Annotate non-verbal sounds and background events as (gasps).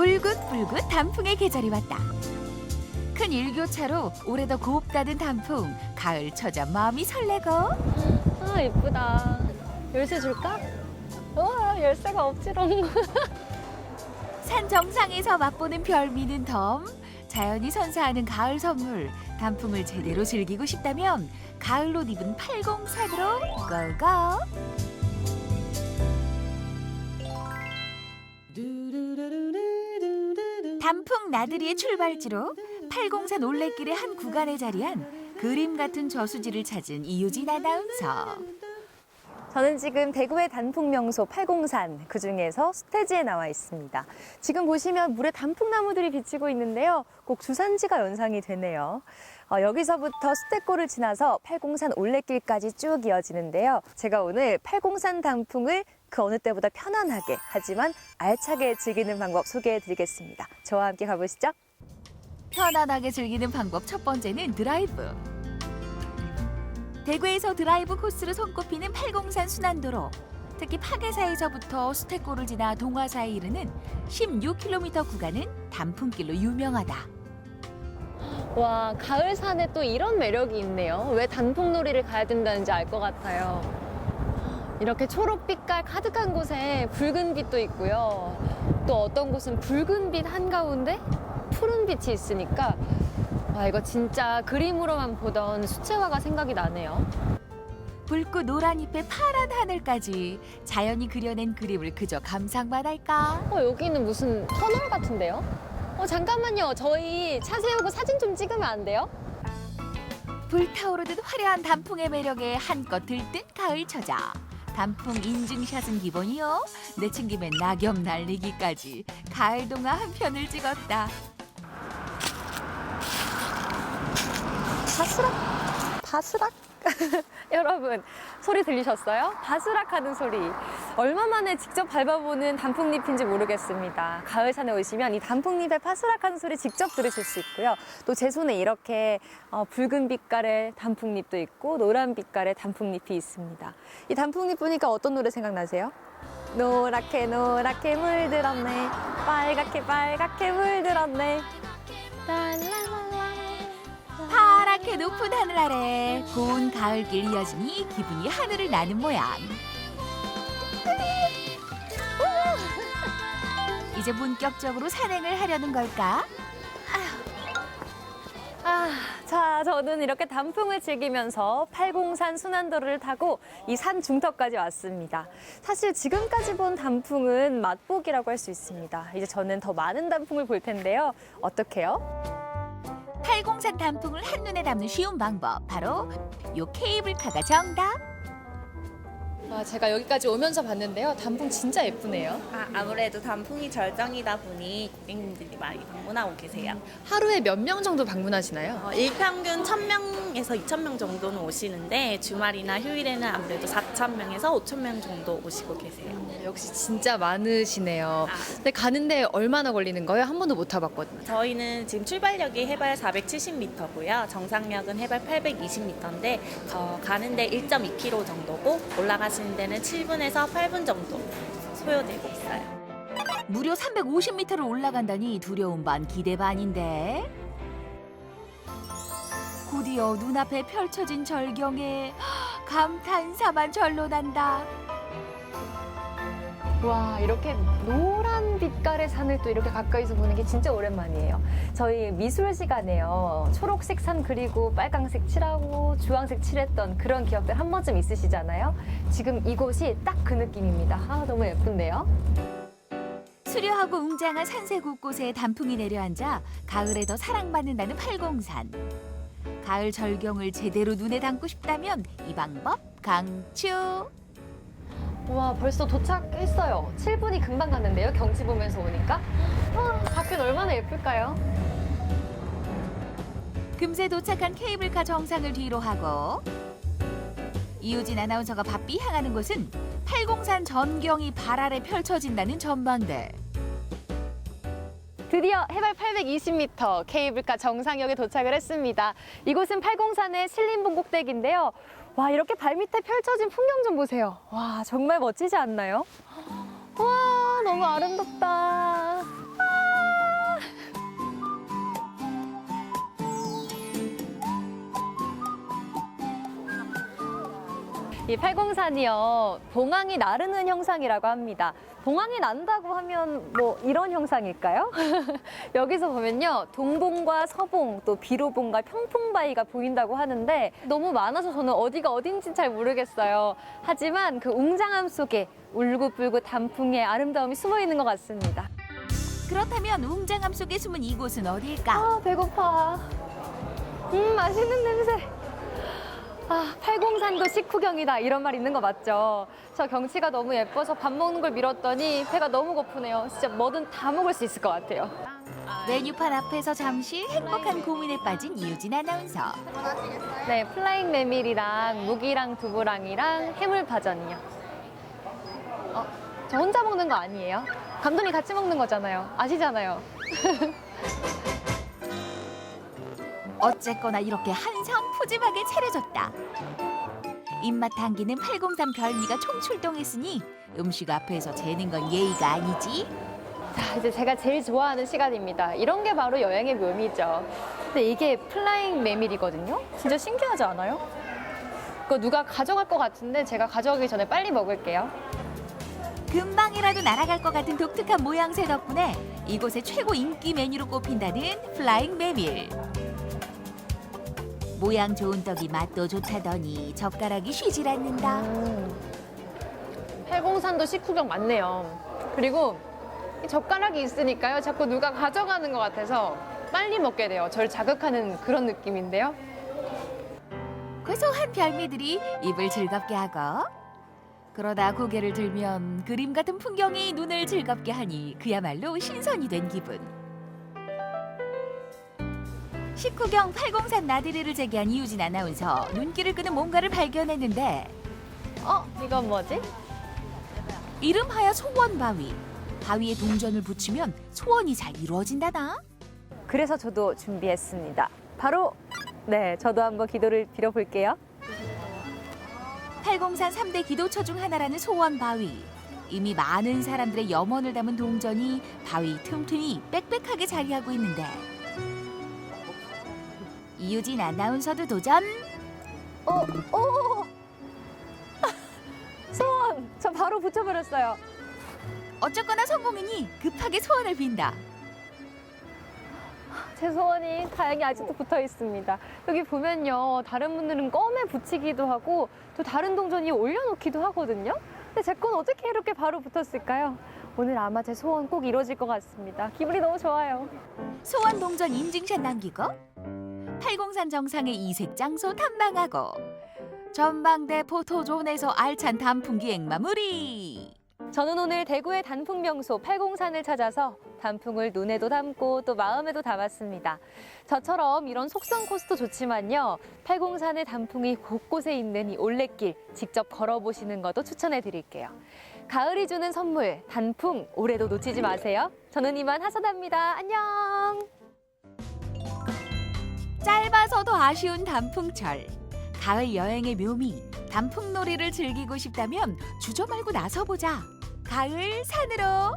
울긋불긋 단풍의 계절이 왔다. 큰 일교차로 올해도 곱다든 단풍, 가을 처자 마음이 설레고 아 예쁘다. 열쇠 줄까? 와 열쇠가 없지롱. (laughs) 산 정상에서 맛보는 별미는 덤, 자연이 선사하는 가을 선물, 단풍을 제대로 즐기고 싶다면 가을로 입은 803으로 고고! 단풍 나들이의 출발지로 803 올레길의 한 구간에 자리한 그림 같은 저수지를 찾은 이유진 아나운서. 저는 지금 대구의 단풍 명소 팔공산 그 중에서 수태지에 나와 있습니다. 지금 보시면 물에 단풍나무들이 비치고 있는데요. 꼭 주산지가 연상이 되네요. 어, 여기서부터 수태골을 지나서 팔공산 올레길까지 쭉 이어지는데요. 제가 오늘 팔공산 단풍을 그 어느 때보다 편안하게 하지만 알차게 즐기는 방법 소개해 드리겠습니다. 저와 함께 가보시죠. 편안하게 즐기는 방법 첫 번째는 드라이브. 대구에서 드라이브 코스로 손꼽히는 팔공산 순환도로. 특히 파계사에서부터 수태골을 지나 동화사에 이르는 16km 구간은 단풍길로 유명하다. 와, 가을 산에 또 이런 매력이 있네요. 왜 단풍놀이를 가야 된다는지 알 것 같아요. 이렇게 초록빛깔 가득한 곳에 붉은 빛도 있고요. 또 어떤 곳은 붉은 빛 한가운데 푸른 빛이 있으니까 와, 이거 진짜 그림으로만 보던 수채화가 생각이 나네요. 붉고 노란 잎에 파란 하늘까지 자연이 그려낸 그림을 그저 감상만 할까? 어, 여기는 무슨 터널 같은데요? 어, 잠깐만요. 저희 차 세우고 사진 좀 찍으면 안 돼요? 불타오르듯 화려한 단풍의 매력에 한껏 들뜬 가을 처자. 단풍 인증샷은 기본이요. 내친김에 낙엽 날리기까지 가을 동화 한 편을 찍었다. 바스락 바스락 (laughs) 여러분 소리 들리셨어요? 바스락 하는 소리. 얼마 만에 직접 밟아보는 단풍잎인지 모르겠습니다. 가을산에 오시면 이 단풍잎의 바스락 하는 소리 직접 들으실 수 있고요. 또 제 손에 이렇게 어, 붉은 빛깔의 단풍잎도 있고 노란 빛깔의 단풍잎이 있습니다. 이 단풍잎 보니까 어떤 노래 생각나세요? 노랗게 노랗게 물들었네. 빨갛게 빨갛게 물들었네. 랄랄랄라 파랗게 높은 하늘 아래 고운 가을길 이어지니 기분이 하늘을 나는 모양. 이제 본격적으로 산행을 하려는 걸까? 아, 자, 저는 이렇게 단풍을 즐기면서 팔공산 순환도로를 타고 이 산 중턱까지 왔습니다. 사실 지금까지 본 단풍은 맛보기라고 할 수 있습니다. 이제 저는 더 많은 단풍을 볼 텐데요. 어떻게요? 팔공산 단풍을 한눈에 담는 쉬운 방법 바로 요 케이블카가 정답. 아, 제가 여기까지 오면서 봤는데요. 단풍 진짜 예쁘네요. 아, 아무래도 단풍이 절정이다 보니 고객님들이 많이 방문하고 계세요. 하루에 몇 명 정도 방문하시나요? 어, 일평균 1000명 에서 2000명 정도는 오시는데 주말이나 휴일에는 아무래도 4000명에서 5000명 정도 오시고 계세요. 역시 진짜 많으시네요. 아. 근데 가는데 얼마나 걸리는 거예요? 한 번도 못 타봤거든요. 저희는 지금 출발역이 해발 470m고요. 정상역은 해발 820m인데 어, 가는데 1.2km 정도고 올라가시는 데는 7분에서 8분 정도 소요되고 있어요. 무려 350m를 올라간다니 두려움 반 기대 반인데. 곧이어 눈앞에 펼쳐진 절경에 감탄사만 절로 난다. 와 이렇게 노란 빛깔의 산을 또 이렇게 가까이서 보는 게 진짜 오랜만이에요. 저희 미술 시간에요. 초록색 산 그리고 빨강색 칠하고 주황색 칠했던 그런 기억들 한 번쯤 있으시잖아요. 지금 이곳이 딱 그 느낌입니다. 아 너무 예쁜데요. 수려하고 웅장한 산세 곳곳에 단풍이 내려앉아 가을에 더 사랑받는다는 팔공산. 가을 절경을 제대로 눈에 담고 싶다면 이 방법 강추. 와 벌써 도착했어요. 7분이 금방 갔는데요. 경치 보면서 오니까. 와 밖은 얼마나 예쁠까요? 금세 도착한 케이블카 정상을 뒤로 하고 이우진 아나운서가 바삐 향하는 곳은 팔공산 전경이 발 아래 펼쳐진다는 전망대. 드디어 해발 820m 케이블카 정상역에 도착을 했습니다. 이곳은 팔공산의 신림봉 꼭대기인데요. 와 이렇게 발밑에 펼쳐진 풍경 좀 보세요. 와 정말 멋지지 않나요? (gasps) 와 너무 아름답다. 이 팔공산이요 봉황이 나르는 형상이라고 합니다. 봉황이 난다고 하면 뭐 이런 형상일까요? (laughs) 여기서 보면요 동봉과 서봉 또 비로봉과 평풍바위가 보인다고 하는데 너무 많아서 저는 어디가 어딘지 잘 모르겠어요. 하지만 그 웅장함 속에 울긋불긋 단풍의 아름다움이 숨어 있는 것 같습니다. 그렇다면 웅장함 속에 숨은 이곳은 어딜까? 아 배고파. 음 맛있는 냄새. 아 팔공산도 식후경이다 이런 말 있는 거 맞죠? 저 경치가 너무 예뻐서 밥 먹는 걸 미뤘더니 배가 너무 고프네요. 진짜 뭐든 다 먹을 수 있을 것 같아요. 메뉴판 앞에서 잠시 행복한 고민에 빠진 이유진 아나운서. 네 플라잉 메밀이랑 무기랑 두부랑이랑 해물파전이요. 어, 저 혼자 먹는 거 아니에요? 감독님 같이 먹는 거잖아요. 아시잖아요. (laughs) 어쨌거나 이렇게 한상 푸짐하게 차려졌다. 입맛 당기는 803 별미가 총출동했으니 음식 앞에서 재는 건 예의가 아니지. 자, 이제 제가 제일 좋아하는 시간입니다. 이런 게 바로 여행의 묘미죠. 근데 이게 플라잉 메밀이거든요? 진짜 신기하지 않아요? 그거 누가 가져갈 것 같은데 제가 가져가기 전에 빨리 먹을게요. 금방이라도 날아갈 것 같은 독특한 모양새 덕분에 이곳의 최고 인기 메뉴로 꼽힌다는 플라잉 메밀. 모양 좋은 떡이 맛도 좋다더니 젓가락이 쉬질 않는다. 팔공산도 식후경 맞네요. 그리고 이 젓가락이 있으니까요. 자꾸 누가 가져가는 것 같아서 빨리 먹게 돼요. 절 자극하는 그런 느낌인데요. 고소한 별미들이 입을 즐겁게 하고 그러다 고개를 들면 그림 같은 풍경이 눈을 즐겁게 하니 그야말로 신선이 된 기분. 식후경 803 나들이를 재개한 이유진 아나운서 눈길을 끄는 뭔가를 발견했는데 어, 이건 뭐지? 이름하여 소원바위. 바위에 동전을 붙이면 소원이 잘 이루어진다나? 그래서 저도 준비했습니다. 바로 네, 저도 한번 기도를 빌어볼게요. 803 3대 기도처 중 하나라는 소원바위. 이미 많은 사람들의 염원을 담은 동전이 바위 틈틈이 빽빽하게 자리하고 있는데 이유진 아나운서도 도전. 어, 오! (laughs) 소원! 저 바로 붙여버렸어요. 어쨌거나 성공이니 급하게 소원을 빈다. 제 소원이 다행히 아직도 붙어 있습니다. 여기 보면요. 다른 분들은 껌에 붙이기도 하고 또 다른 동전이 올려놓기도 하거든요. 근데 제 건 어떻게 이렇게 바로 붙었을까요? 오늘 아마 제 소원 꼭 이루어질 것 같습니다. 기분이 너무 좋아요. 소원 동전 인증샷 남기고 803 정상의 이색 장소 탐방하고 전망대 포토존에서 알찬 단풍 기행 마무리. 저는 오늘 대구의 단풍 명소 팔공산을 찾아서 단풍을 눈에도 담고 또 마음에도 담았습니다. 저처럼 이런 속성 코스도 좋지만요. 팔공산의 단풍이 곳곳에 있는 이 올레길 직접 걸어보시는 것도 추천해 드릴게요. 가을이 주는 선물, 단풍, 올해도 놓치지 마세요. 저는 이만 하사답니다. 안녕! 짧아서도 아쉬운 단풍철. 가을 여행의 묘미, 단풍놀이를 즐기고 싶다면 주저 말고 나서보자. 가을 산으로.